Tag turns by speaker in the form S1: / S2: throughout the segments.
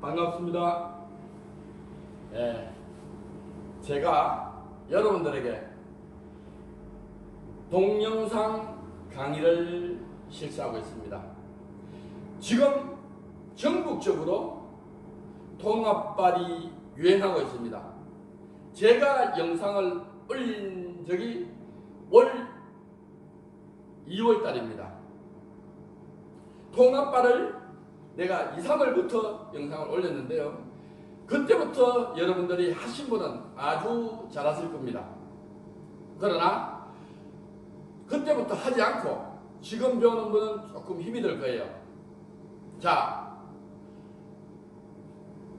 S1: 반갑습니다. 예, 제가 여러분들에게 동영상 강의를 실시하고 있습니다. 지금 전국적으로 통합발이 유행하고 있습니다. 제가 영상을 올린 적이 올 2월 달입니다. 통합발을 내가 2, 3월부터 영상을 올렸는데요. 그때부터 여러분들이 하신 분은 아주 잘하실 겁니다. 그러나 그때부터 하지 않고 지금 배우는 분은 조금 힘이 들 거예요. 자,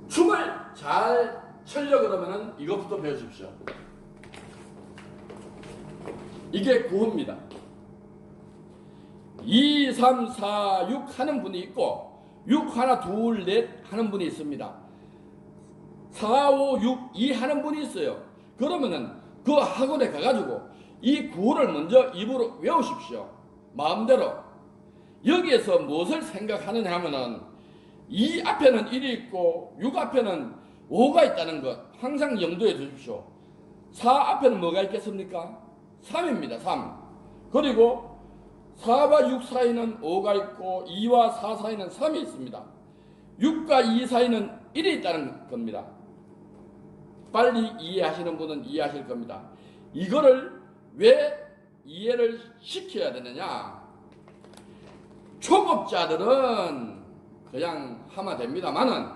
S1: 춤을 잘 추려 그러면은 이것부터 배우십시오. 이게 구호입니다. 2, 3, 4, 6 하는 분이 있고 6 하나 둘 넷 하는 분이 있습니다. 4, 5, 6, 2 하는 분이 있어요. 그러면은 그 학원에 가가지고 이 구호를 먼저 입으로 외우십시오. 마음대로. 여기에서 무엇을 생각하느냐 하면은 이 앞에는 1이 있고 6 앞에는 5가 있다는 것 항상 염두에 두십시오. 4 앞에는 뭐가 있겠습니까? 3입니다. 3. 그리고 4와 6 사이는 5가 있고 2와 4 사이는 3이 있습니다. 6과 2 사이는 1이 있다는 겁니다. 빨리 이해하시는 분은 이해하실 겁니다. 이거를 왜 이해를 시켜야 되느냐? 초급자들은 그냥 하면 됩니다만은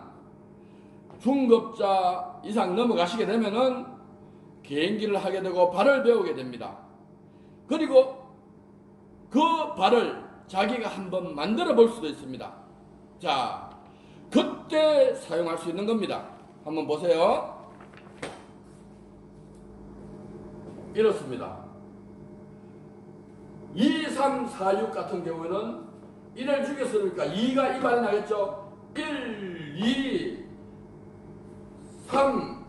S1: 중급자 이상 넘어가시게 되면은 개인기를 하게 되고 발을 배우게 됩니다. 그리고 그 발을 자기가 한번 만들어 볼 수도 있습니다. 자, 그때 사용할 수 있는 겁니다. 한번 보세요. 이렇습니다. 2, 3, 4, 6 같은 경우에는 1을 죽였으니까 2가 이 발이 나겠죠? 1, 2, 3,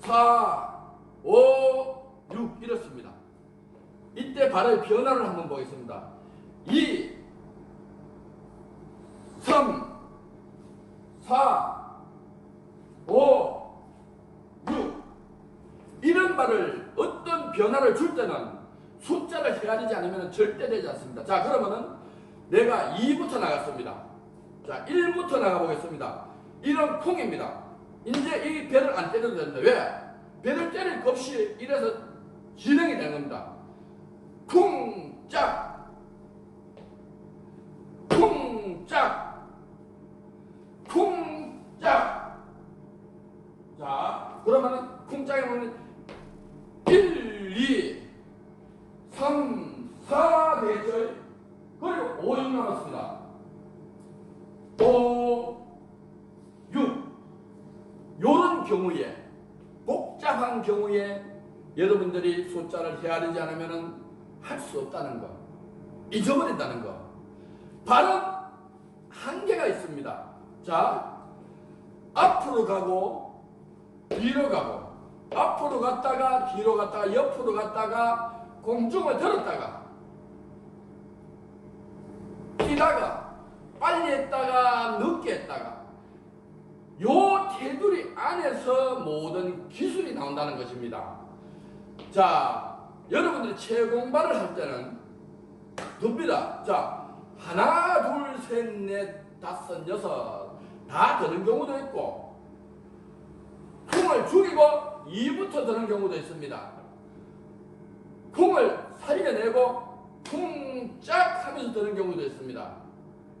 S1: 4, 5, 6 이렇습니다. 이때 발의 변화를 한번 보겠습니다. 2, 3, 4, 5, 6 이런 발을 어떤 변화를 줄 때는 숫자를 헤아리지 않으면 절대 되지 않습니다. 자 그러면은 내가 2부터 나갔습니다. 자 1부터 나가보겠습니다. 이런 콩입니다. 이제 이 배를 안 때려도 됩니다. 왜? 배를 때릴 것 없이 이래서 진행이 되는 겁니다. 쿵짝 쿵짝 쿵짝 자 그러면은 쿵짝에 보면 1, 2, 3, 4 되겠죠? 그리고 5, 6 남았습니다. 5, 6 요런 경우에 복잡한 경우에 여러분들이 숫자를 헤아리지 않으면 할 수 없다는 거 잊어버린다는 거 발은 한계가 있습니다 자 앞으로 가고 뒤로 가고 앞으로 갔다가 뒤로 갔다가 옆으로 갔다가 공중을 들었다가 뛰다가 빨리 했다가 늦게 했다가 요 테두리 안에서 모든 기술이 나온다는 것입니다. 자, 여러분들이 체공발을 할 때는 둡니다. 자, 하나, 둘, 셋, 넷, 다섯, 여섯 다 드는 경우도 있고 콩을 죽이고 2부터 드는 경우도 있습니다. 콩을 살려내고 쿵짝 하면서 드는 경우도 있습니다.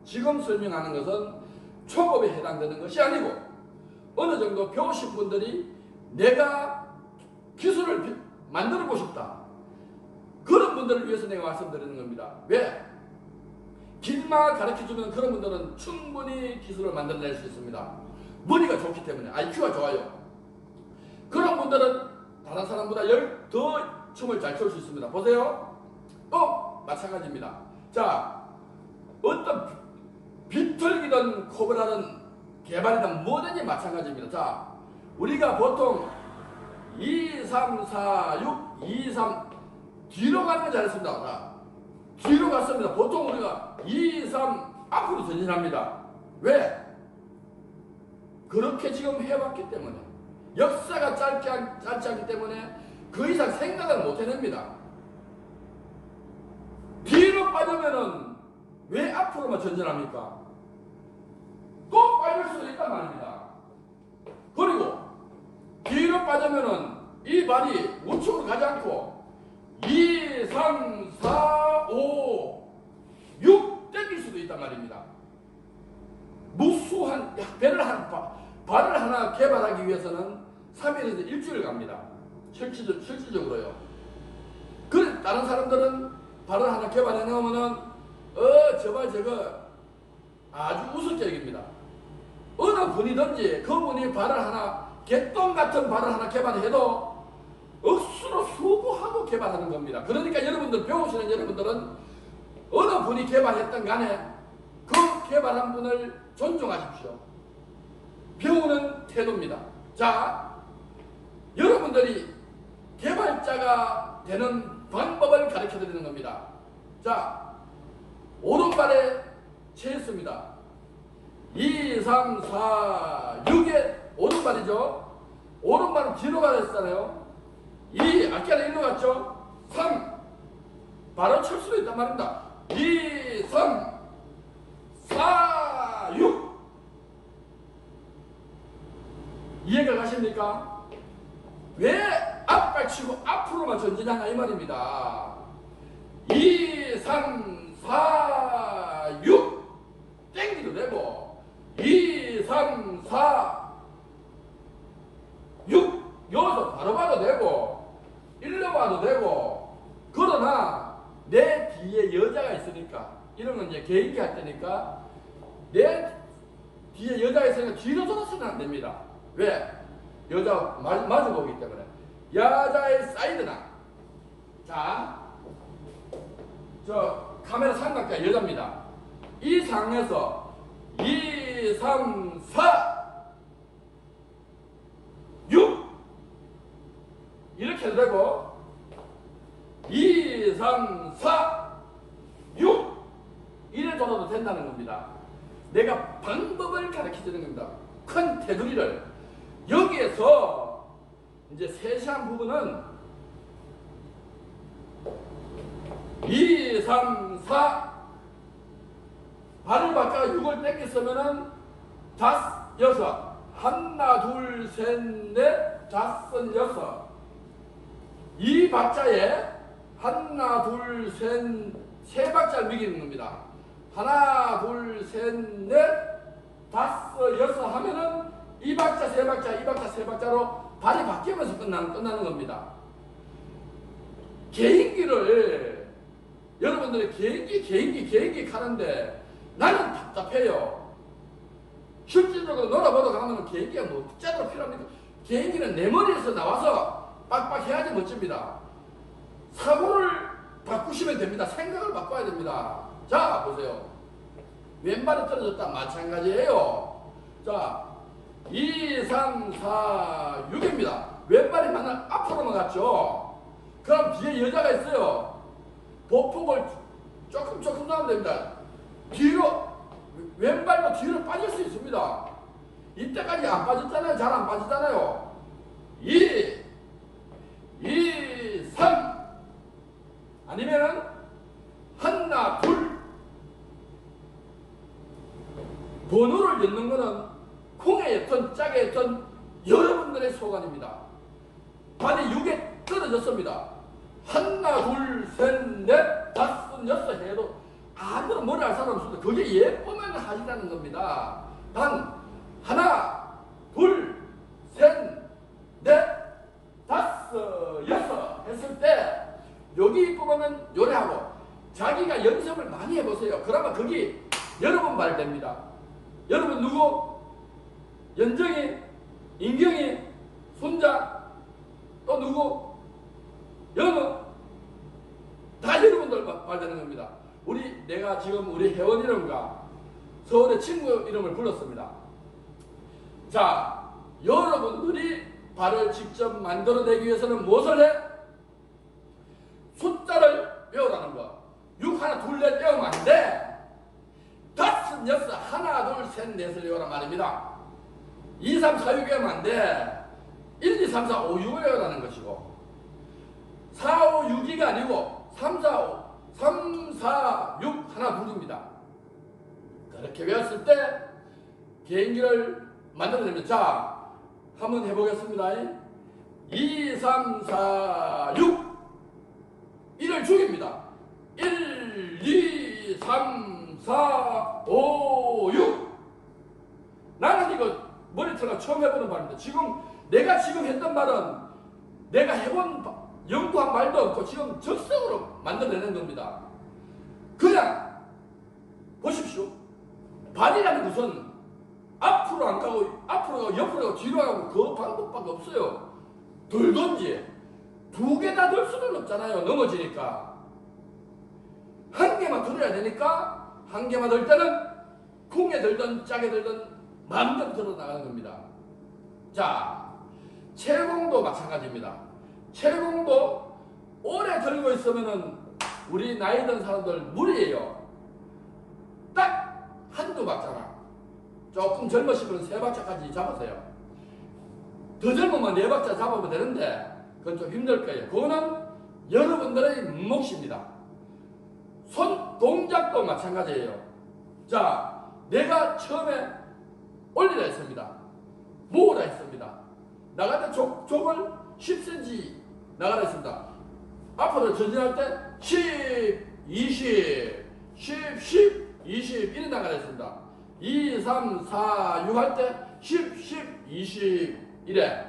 S1: 지금 설명하는 것은 초급에 해당되는 것이 아니고 어느 정도 배우신 분들이 내가 기술을 보고 싶다. 그런 분들을 위해서 내가 말씀드리는 겁니다. 왜? 길만 가르쳐 주면 그런 분들은 충분히 기술을 만들어낼 수 있습니다. 머리가 좋기 때문에 IQ가 좋아요. 그런 분들은 다른 사람보다 열 더 춤을 잘 출 수 있습니다. 보세요. 또 마찬가지입니다. 자, 어떤 비- 비틀기든 코브라든 개발이든 뭐든지 마찬가지입니다. 자, 우리가 보통 2, 3, 4, 6, 2, 3 뒤로 가는 거 잘했습니다. 자, 뒤로 갔습니다. 보통 우리가 2, 3 앞으로 전진합니다. 왜? 그렇게 지금 해왔기 때문에 역사가 않, 짧지 않기 때문에 그 이상 생각을 못 해냅니다. 뒤로 빠지면은 왜 앞으로만 전진합니까? 또 빠질 수도 있단 말입니다. 그리고 뒤로 빠지면은 이 발이 우측으로 가지 않고 2, 3, 4, 5, 6 땡길 수도 있단 말입니다. 무수한 야, 배를 하나 바- 발을 하나 개발하기 위해서는 3일에서 일주일 갑니다. 실질적, 실질적으로요. 그 다른 사람들은 발을 하나 개발해 놓으면은 어 저발 저거 아주 우습게 여깁니다. 어느 분이든지 그분이 발을 하나 개똥 같은 발을 하나 개발해도 억수로 수고하고 개발하는 겁니다. 그러니까 여러분들 배우시는 여러분들은 어느 분이 개발했던 간에 그 개발한 분을 존중하십시오. 배우는 태도입니다. 자, 여러분들이 개발자가 되는 방법을 가르쳐 드리는 겁니다. 자, 오른발에 채했습니다. 2, 3, 4, 6에 오른발이죠. 오른발은 뒤로 가랬잖아요. 2, 아까는 일로 갔죠. 3, 바로 칠 수도 있단 말입니다. 2, 3, 4, 6. 이해가 가십니까? 왜 앞발 치고 앞으로만 전진하냐 이 말입니다. 2, 3, 4, 6 땡기도 되고 2, 3, 4, 6 여기서 바로 봐도 되고 일로 봐도 되고 그러나 내 뒤에 여자가 있으니까 이런 건 이제 개인기 할 때니까 내 뒤에 여자가 있으니까 뒤로 돌아서는 안 됩니다. 왜? 여자 마, 마주 보기 때문에 여자의 사이드나 자, 저 카메라 삼각대 여자입니다. 이 상에서 2, 3, 4, 6 이렇게 해도 되고. 2, 3, 4, 6 이래 돌아도 된다는 겁니다. 내가 방법을 가르쳐 주는 겁니다. 큰 테두리를. 여기에서 이제 세세한 부분은 2, 3, 4 발을 바꿔 6을 땡겼으면은 다섯, 여섯. 하나, 둘, 셋, 넷, 다섯, 여섯 이 박자에 하나, 둘, 셋, 세 박자를 매기는 겁니다. 하나, 둘, 셋, 넷, 다섯, 여섯 하면은 이 박자, 세 박자, 이 박자, 세 박자로 발이 바뀌면서 끝나는, 끝나는 겁니다. 개인기를 여러분들이 개인기, 개인기, 개인기 하는데 나는 답답해요. 실질적으로 놀아보러 가면 개인기가 뭐 제대로 필요합니까? 개인기는 내 머리에서 나와서 빡빡 해야지 멋집니다. 사고를 바꾸시면 됩니다. 생각을 바꿔야 됩니다. 자, 보세요. 왼발이 떨어졌다. 마찬가지예요. 자, 2, 3, 4, 6입니다. 왼발이 만약 앞으로만 갔죠. 그럼 뒤에 여자가 있어요. 보폭을 조금 조금 나오면 됩니다. 뒤로 왼발로 뒤로 빠질 수 있습니다. 이때까지 안 빠졌잖아요. 잘 안 빠지잖아요. 2, 2, 3 아니면은 하나, 둘 번호를 넣는 거는 콩에 였던 짝에 였던 여러분들의 소관입니다. 반이 6에 떨어졌습니다. 하나, 둘, 셋, 넷, 다섯, 여섯 해도 아무런 머리 알 사람 없습니다. 그게 예쁘면 하시라는 겁니다. 단, 하나, 둘, 셋, 넷, 다섯, 여섯 했을 때 여기 이쁘면 요래하고 자기가 연습을 많이 해보세요. 그러면 거기 여러분 말 됩니다. 여러분 누구? 연정이, 인경이, 손자, 또 누구? 연우 다 여러분들 말- 말 되는 겁니다. 우리 내가 지금 우리 회원 이름과 서울의 친구 이름을 불렀습니다. 자, 여러분들이 발을 직접 만들어내기 위해서는 무엇을 해? 숫자를 외우라는 거. 6 하나 둘 넷 외우면 안 돼. 다섯 여섯 하나 둘 셋 넷을 외우란 말입니다. 2, 3, 4, 6이 하면 안 돼. 1, 2, 3, 4, 5, 6을 외우라는 것이고 4, 5, 6이가 아니고 3, 4, 5, 3, 4, 6 하나 둘입니다. 그렇게 외웠을 때 개인기를 만들어내면 자 한번 해보겠습니다. 2, 3, 4, 6 1을 죽입니다. 1, 2, 3, 4, 5, 6 나는 이거 머리털가 처음 해보는 말입니다. 지금 내가 지금 했던 말은 내가 해본 바- 연구한 말도 없고 지금 적성으로 만들어내는 겁니다. 그냥 보십시오. 발이라는 것은 앞으로 안 가고 앞으로 가고 옆으로 가고 뒤로 가고 그 방법밖에 없어요. 들든지 두 개 다 들 수는 없잖아요. 넘어지니까 한 개만 들어야 되니까 한 개만 들 때는 콩에 들든 짝에 들든 마음대로 들어 나가는 겁니다. 자, 채공도 마찬가지입니다. 채공도 오래 들고 있으면은 우리 나이 든 사람들 무리예요. 딱 한두 박자나 조금 젊으시면 세 박자까지 잡으세요. 더 젊으면 네 박자 잡으면 되는데 그건 좀 힘들 거예요. 그거는 여러분들의 몫입니다. 손 동작도 마찬가지예요. 자, 내가 처음에 올리라 했습니다. 모으라 했습니다. 때 족, 족을 10cm 나가라 했습니다. 앞으로 전진할 때 10, 20, 10, 10, 20 이래 나가라 했습니다. 2, 3, 4, 6 할 때 10, 10, 20 이래.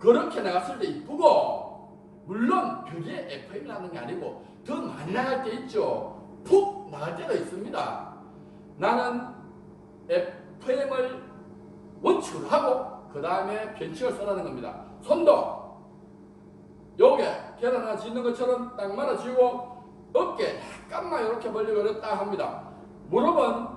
S1: 그렇게 나갔을 때 이쁘고 물론 그게 FM이라는 게 아니고 더 많이 나갈 때 있죠. 푹 나갈 때도 있습니다. 나는 FM을 원칙으로 하고 그 다음에 변칙을 써라는 겁니다. 손도 요게 계란 하나 짓는 것처럼 딱 말아쥐고 어깨 약간만 이렇게 벌리고 이렇게 합니다. 무릎은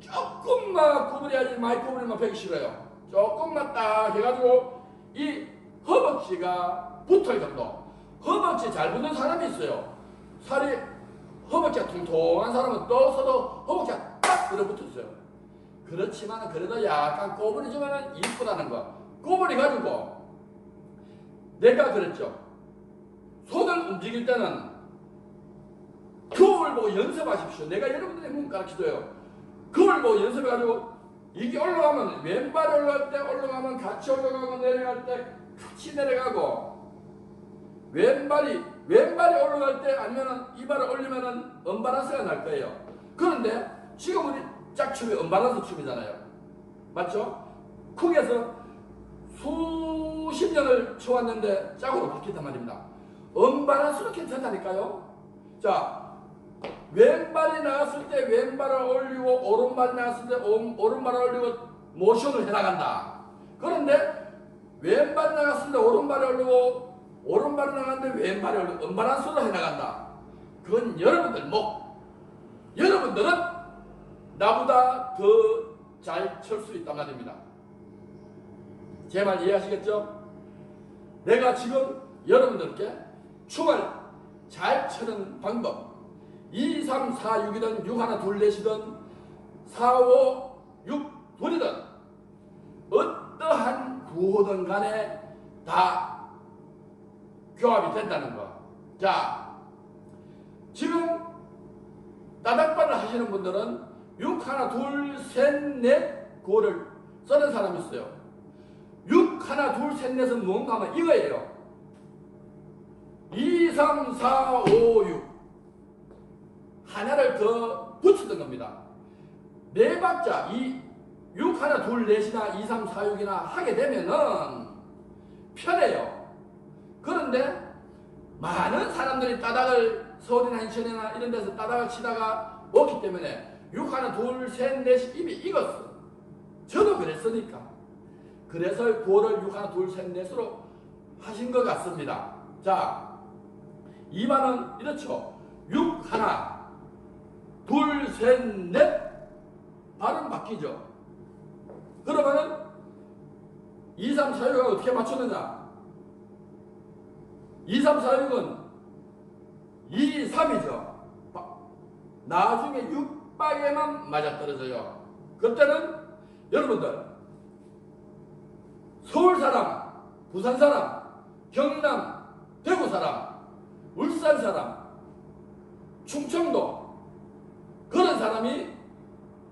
S1: 조금만 구부려야지 많이 구부리면 배기 싫어요. 조금만 딱 해가지고 이 허벅지가 붙을 정도. 허벅지 잘 붙는 사람이 있어요. 살이 허벅지가 통통한 사람은 떠서도 허벅지가 딱 들어붙었어요. 그렇지만 그래도 약간 꼬부리지만 이쁘다는 거. 꼬부리 가지고 내가 그랬죠. 손을 움직일 때는 거울 보고 연습하십시오. 내가 여러분들의 몸 가르쳐줘요. 거울 보고 연습해가지고 이게 올라가면 왼발이 올라갈 때 올라가면 같이 올라가고 내려갈 때 같이 내려가고 왼발이 왼발이 올라갈 때 아니면은 이발을 올리면은 언바란스가 날 거예요. 그런데 지금 우리 짝춤이 언바란스 춤이잖아요. 맞죠? 쿡에서 수십 년을 쳐왔는데 짝으로 바뀌었단 말입니다. 언바란스로 괜찮다니까요. 자, 왼발이 나갔을 때 왼발을 올리고 오른발이 나갔을 때 오- 오른발을 올리고 모션을 해나간다. 그런데 왼발이 나갔을 때 오른발이 올리고 오른발이 나갔는데 왼발이 올리고 언바란스로 해나간다. 그건 여러분들 목. 여러분들은 나보다 더 잘 칠 수 있단 말입니다. 제 말 이해하시겠죠? 내가 지금 여러분들께 춤을 잘 추는 방법 2, 3, 4, 6이든 6 하나 둘 넷이든 4, 5, 6 둘이든 어떠한 구호든 간에 다 교합이 된다는 거. 자, 지금 따닥발을 하시는 분들은 6 하나 둘 셋넷 구호를 쓰는 사람이 있어요. 6 하나 둘 셋 넷은 뭔가 하면 이거예요. 2, 3, 4, 5, 6 하나를 더 붙이던 겁니다. 네 박자, 이, 6 하나 둘 넷이나 2, 3, 4, 6이나 하게 되면은 편해요. 그런데 많은 사람들이 따닥을 서울이나 인천이나 이런 데서 따닥을 치다가 먹기 때문에 6 하나 둘 셋 넷이 입이 익었어. 저도 그랬으니까. 그래서 9월을 6 하나 둘 셋 넷으로 하신 것 같습니다. 자, 2반은 이렇죠. 6 하나 둘, 셋, 넷 발음 바뀌죠. 그러면은 2, 3, 4, 6을 어떻게 맞추느냐? 2, 3, 4, 6은 2, 3이죠. 나중에 6박에만 맞아떨어져요. 그때는 여러분들 서울 사람, 부산 사람, 경남, 대구 사람, 울산 사람, 충청도 그런 사람이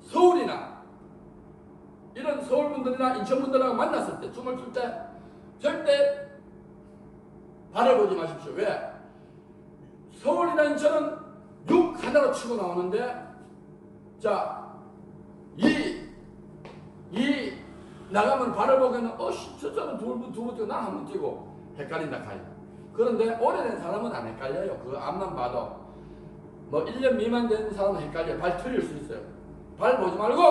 S1: 서울이나 이런 서울 분들이나 인천 분들하고 만났을 때 춤을 출 때 절대 발을 보지 마십시오. 왜? 서울이나 인천은 6 하나로 치고 나오는데 자, 이, 이 나가면 보고는 어씨 저 사람 두번 뛰고 나한번 뛰고 헷갈린다 카이. 그런데 오래된 사람은 안 헷갈려요. 그 앞만 봐도 뭐 1년 미만 된 사람은 헷갈려요. 발 틀릴 수 있어요. 발 보지 말고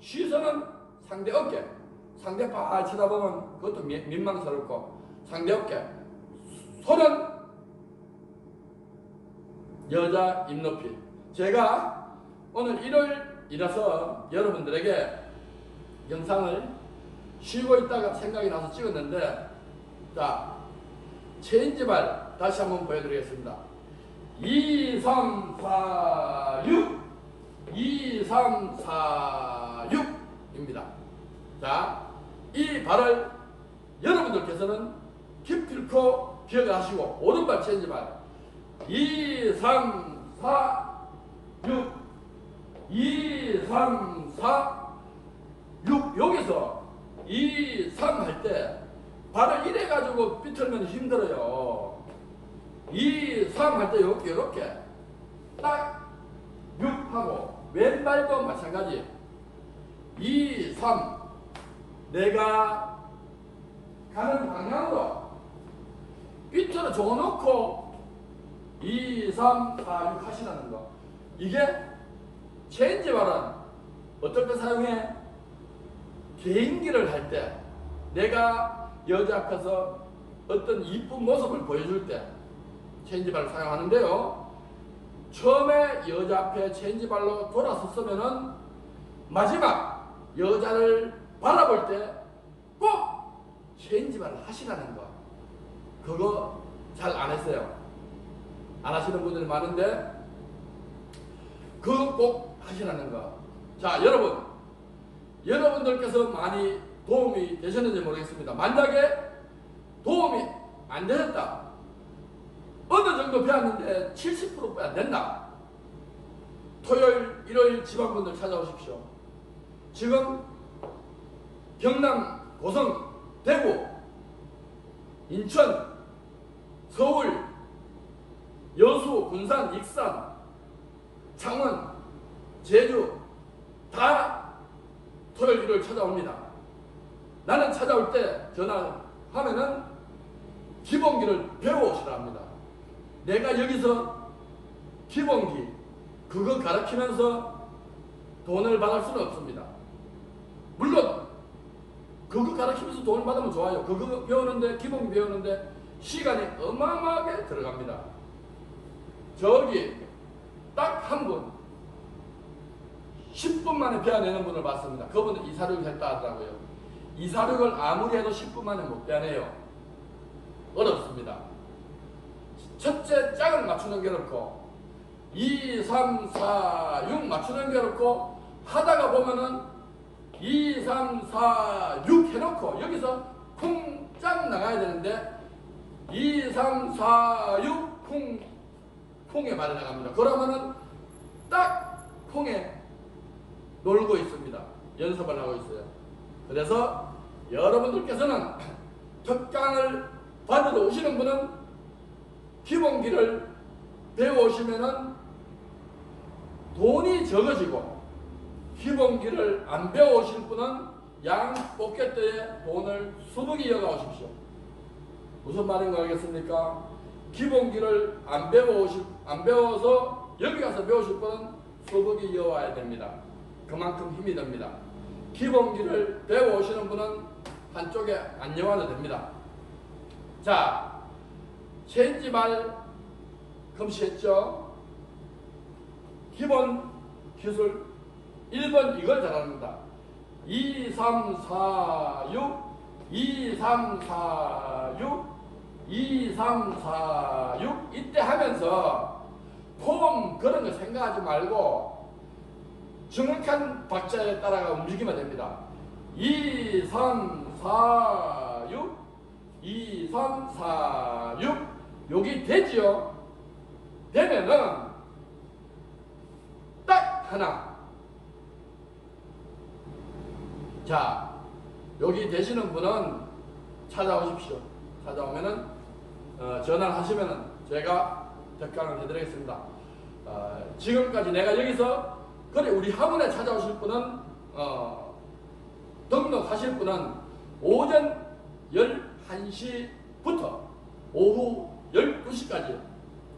S1: 시선은 상대 어깨. 상대 발 쳐다보면 그것도 미- 민망스럽고 상대 어깨. 손은 여자 입 높이. 제가 오늘 일요일이라서 여러분들에게 영상을 쉬고 있다가 생각이 나서 찍었는데 자 체인지발 다시 한번 보여드리겠습니다. 2, 3, 4, 6 2, 3, 4, 6입니다. 자, 이 발을 여러분들께서는 기필코 기억하시고 오른발 체인지 발 2, 3, 4, 6 2, 3, 4, 6 여기서 2, 3 할 때 발을 이래 가지고 비틀면 힘들어요. 2, 3 할 때 이렇게 이렇게. 딱 6하고 왼발도 마찬가지. 2, 3 내가 가는 방향으로 비틀어 줘놓고 2, 3, 4, 6 하시라는 거 이게 체인지 발은 어떨 때 사용해? 개인기를 할 때 내가 여자 앞에서 어떤 이쁜 모습을 보여줄 때 체인지 발을 사용하는데요. 처음에 여자 앞에 체인지 발로 돌아섰으면은 마지막 여자를 바라볼 때 꼭 체인지 발을 하시라는 거. 그거 잘 안 했어요. 안 하시는 분들이 많은데 그거 꼭 하시라는 거. 자, 여러분. 여러분들께서 많이 도움이 되셨는지 모르겠습니다. 만약에 도움이 안 되셨다. 어느 정도 배웠는데 70%안 안 된다. 토요일, 일요일 지방분들 찾아오십시오. 지금 경남, 고성, 대구, 인천, 서울, 여수, 군산, 익산, 창원, 제주 다 토요일, 일요일 찾아옵니다. 나는 찾아올 때 전화하면은 기본기를 배워오시라 합니다. 내가 여기서 기본기 그거 가르치면서 돈을 받을 수는 없습니다. 물론 그거 가르치면서 돈을 받으면 좋아요. 그거 배우는데 기본기 배우는데 시간이 어마어마하게 들어갑니다. 저기 딱 한 분, 10분 만에 배워내는 분을 봤습니다. 그분은 이사륙 했다 하더라고요. 이사륙을 아무리 해도 10분 만에 못 배워내요. 어렵습니다. 첫째 짝을 맞추는 게 어렵고 2, 3, 4, 6 맞추는 게 어렵고 하다가 보면은 2, 3, 4, 6 해놓고 여기서 쿵짝 나가야 되는데 2, 3, 4, 6 쿵, 쿵에 말이 나갑니다. 그러면은 딱 쿵에 놀고 있습니다. 연습을 하고 있어요. 그래서 여러분들께서는 특강을 받으러 오시는 분은 기본기를 배워오시면은 돈이 적어지고 기본기를 안 배워오실 분은 양 포켓대에 돈을 수북이 이어가 오십시오. 무슨 말인지 알겠습니까? 기본기를 안 배워오실, 안 배워서 여기 가서 배우실 분은 수북이 이어와야 됩니다. 그만큼 힘이 듭니다. 기본기를 배워오시는 분은 한쪽에 안녕하도 됩니다. 자, 체인지발 금시했죠? 기본 기술 1번 이걸 잘합니다. 2, 3, 4, 6 2, 3, 4, 6 2, 3, 4, 6 이때 하면서 폼 그런 거 생각하지 말고 정확한 박자에 따라가 움직이면 됩니다. 2, 3, 4, 6, 2, 3, 4, 6. 여기 되지요? 되면은 딱 하나. 자, 여기 되시는 분은 찾아오십시오. 찾아오면은 어, 전화를 하시면은 제가 덕강을 해드리겠습니다. 어, 지금까지 내가 여기서 그래 우리 학원에 찾아오실 분은 어, 등록하실 분은 오전 11시부터 오후 12시까지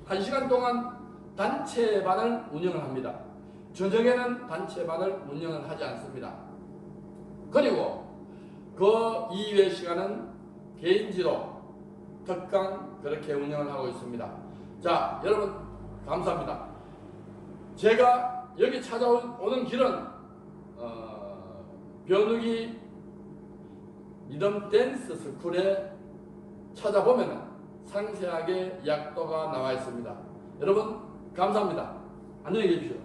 S1: 1시간 동안 단체반을 운영을 합니다. 저녁에는 단체반을 운영을 하지 않습니다. 그리고 그 이외 시간은 개인지도 특강 그렇게 운영을 하고 있습니다. 자, 여러분 감사합니다. 제가 여기 찾아오는 길은 어, 변우기 리듬 댄스 스쿨에 찾아보면 상세하게 약도가 나와 있습니다. 여러분 감사합니다. 안녕히 계십시오.